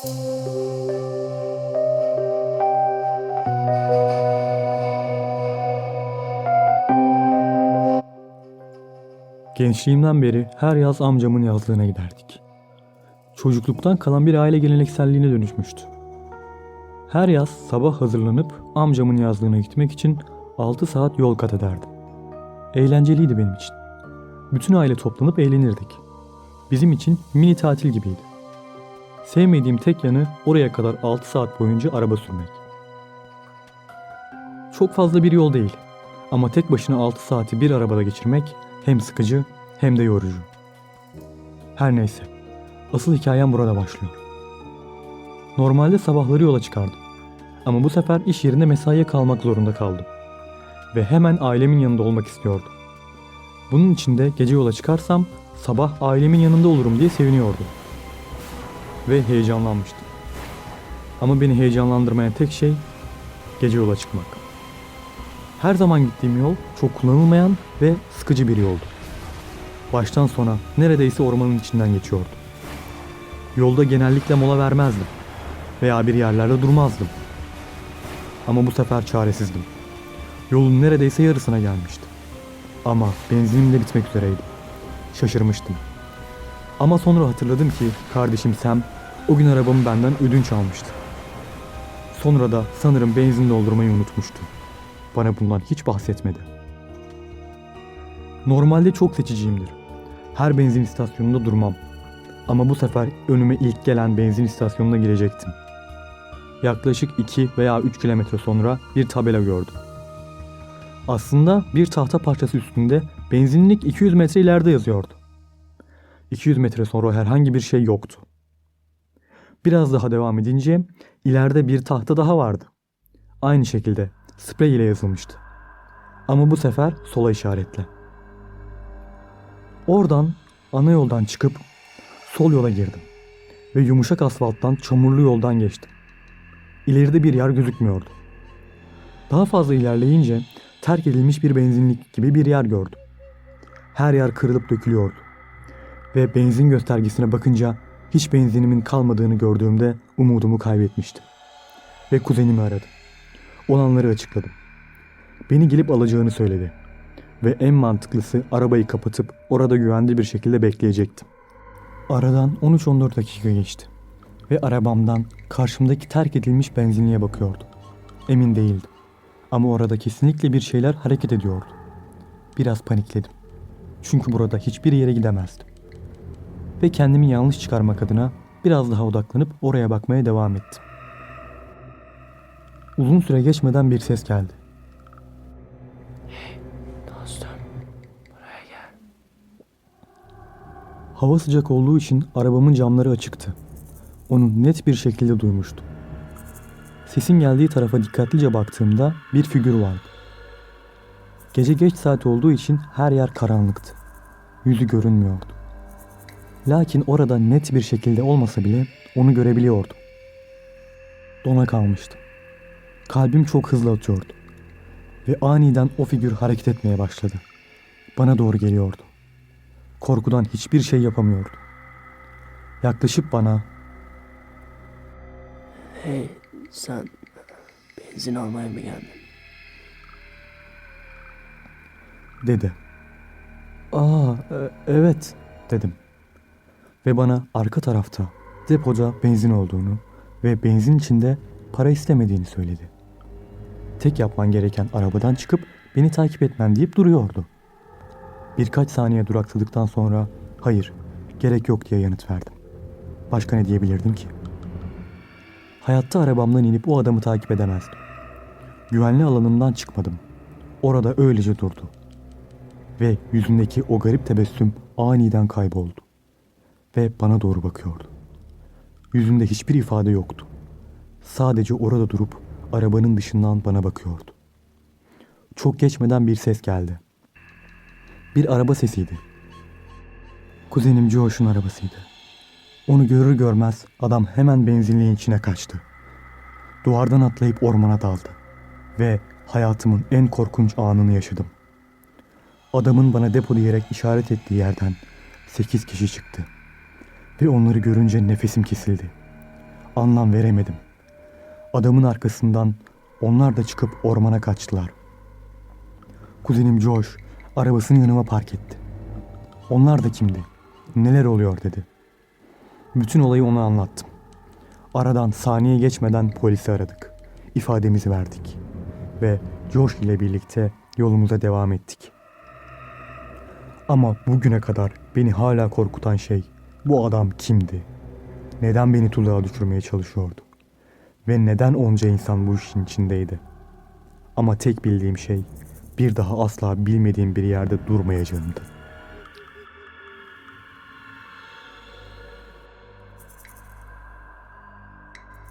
Gençliğimden beri her yaz amcamın yazlığına giderdik. Çocukluktan kalan bir aile gelenekselliğine dönüşmüştü. Her yaz sabah hazırlanıp amcamın yazlığına gitmek için 6 saat yol kat ederdim. Eğlenceliydi benim için. Bütün aile toplanıp eğlenirdik. Bizim için mini tatil gibiydi. Sevmediğim tek yanı oraya kadar 6 saat boyunca araba sürmek. Çok fazla bir yol değil. Ama tek başına 6 saati bir arabada geçirmek hem sıkıcı hem de yorucu. Her neyse. Asıl hikayem burada başlıyor. Normalde sabahları yola çıkardım. Ama bu sefer iş yerinde mesaiye kalmak zorunda kaldım. Ve hemen ailemin yanında olmak istiyordum. Bunun için de gece yola çıkarsam sabah ailemin yanında olurum diye seviniyordum. Ve heyecanlanmıştım. Ama beni heyecanlandırmayan tek şey gece yola çıkmak. Her zaman gittiğim yol çok kullanılmayan ve sıkıcı bir yoldu. Baştan sona neredeyse ormanın içinden geçiyordu. Yolda genellikle mola vermezdim veya bir yerlerde durmazdım. Ama bu sefer çaresizdim. Yolun neredeyse yarısına gelmişti. Ama benzinim de bitmek üzereydi. Şaşırmıştım. Ama sonra hatırladım ki kardeşim Sam o gün arabamı benden ödünç almıştı. Sonra da sanırım benzin doldurmayı unutmuştu. Bana bundan hiç bahsetmedi. Normalde çok seçiciyimdir. Her benzin istasyonunda durmam. Ama bu sefer önüme ilk gelen benzin istasyonuna girecektim. Yaklaşık 2 veya 3 kilometre sonra bir tabela gördüm. Aslında bir tahta parçası üstünde benzinlik 200 metre ileride yazıyordu. 200 metre sonra herhangi bir şey yoktu. Biraz daha devam edince ileride bir tahta daha vardı. Aynı şekilde sprey ile yazılmıştı. Ama bu sefer sola işaretle. Oradan ana yoldan çıkıp sol yola girdim ve yumuşak asfalttan çamurlu yoldan geçtim. İleride bir yer gözükmüyordu. Daha fazla ilerleyince terk edilmiş bir benzinlik gibi bir yer gördüm. Her yer kırılıp dökülüyordu. Ve benzin göstergesine bakınca hiç benzinimin kalmadığını gördüğümde umudumu kaybetmiştim. Ve kuzenimi aradım. Olanları açıkladım. Beni gelip alacağını söyledi. Ve en mantıklısı arabayı kapatıp orada güvenli bir şekilde bekleyecektim. Aradan 13-14 dakika geçti. Ve arabamdan karşımdaki terk edilmiş benzinliğe bakıyordum. Emin değildim. Ama orada kesinlikle bir şeyler hareket ediyordu. Biraz panikledim. Çünkü burada hiçbir yere gidemezdim. Ve kendimi yanlış çıkarmak adına biraz daha odaklanıp oraya bakmaya devam ettim. Uzun süre geçmeden bir ses geldi. Dostum, buraya gel. Hava sıcak olduğu için arabamın camları açıktı. Onu net bir şekilde duymuştum. Sesin geldiği tarafa dikkatlice baktığımda bir figür vardı. Gece geç saat olduğu için her yer karanlıktı. Yüzü görünmüyordu. Lakin orada net bir şekilde olmasa bile onu görebiliyordum. Dona kalmıştım. Kalbim çok hızlı atıyordu. Ve aniden o figür hareket etmeye başladı. Bana doğru geliyordu. Korkudan hiçbir şey yapamıyordu. Yaklaşıp bana Hey, sen benzin almaya mı geldin? dedi. Aa e- evet dedim. Ve bana arka tarafta depoda benzin olduğunu ve benzin içinde para istemediğini söyledi. Tek yapman gereken arabadan çıkıp beni takip etmen deyip duruyordu. Birkaç saniye duraksadıktan sonra hayır gerek yok diye yanıt verdim. Başka ne diyebilirdim ki? Hayatta arabamdan inip o adamı takip edemezdim. Güvenli alanımdan çıkmadım. Orada öylece durdu. Ve yüzündeki o garip tebessüm aniden kayboldu. Ve bana doğru bakıyordu. Yüzünde hiçbir ifade yoktu. Sadece orada durup arabanın dışından bana bakıyordu. Çok geçmeden bir ses geldi. Bir araba sesiydi. Kuzenim Josh'un arabasıydı. Onu görür görmez adam hemen benzinliğin içine kaçtı. Duvardan atlayıp ormana daldı. Ve hayatımın en korkunç anını yaşadım. Adamın bana depo diyerek işaret ettiği yerden 8 kişi çıktı. Ve onları görünce nefesim kesildi. anlam veremedim. Adamın arkasından onlar da çıkıp ormana kaçtılar. Kuzenim Josh arabasını yanıma park etti. Onlar da kimdi? Neler oluyor dedi. Bütün olayı ona anlattım. Aradan saniye geçmeden polisi aradık. İfademizi verdik. Ve Josh ile birlikte yolumuza devam ettik. Ama bugüne kadar beni hala korkutan şey bu adam kimdi? Neden beni tuzağa düşürmeye çalışıyordu? Ve neden onca insan bu işin içindeydi? Ama tek bildiğim şey bir daha asla bilmediğim bir yerde durmayacağımdı.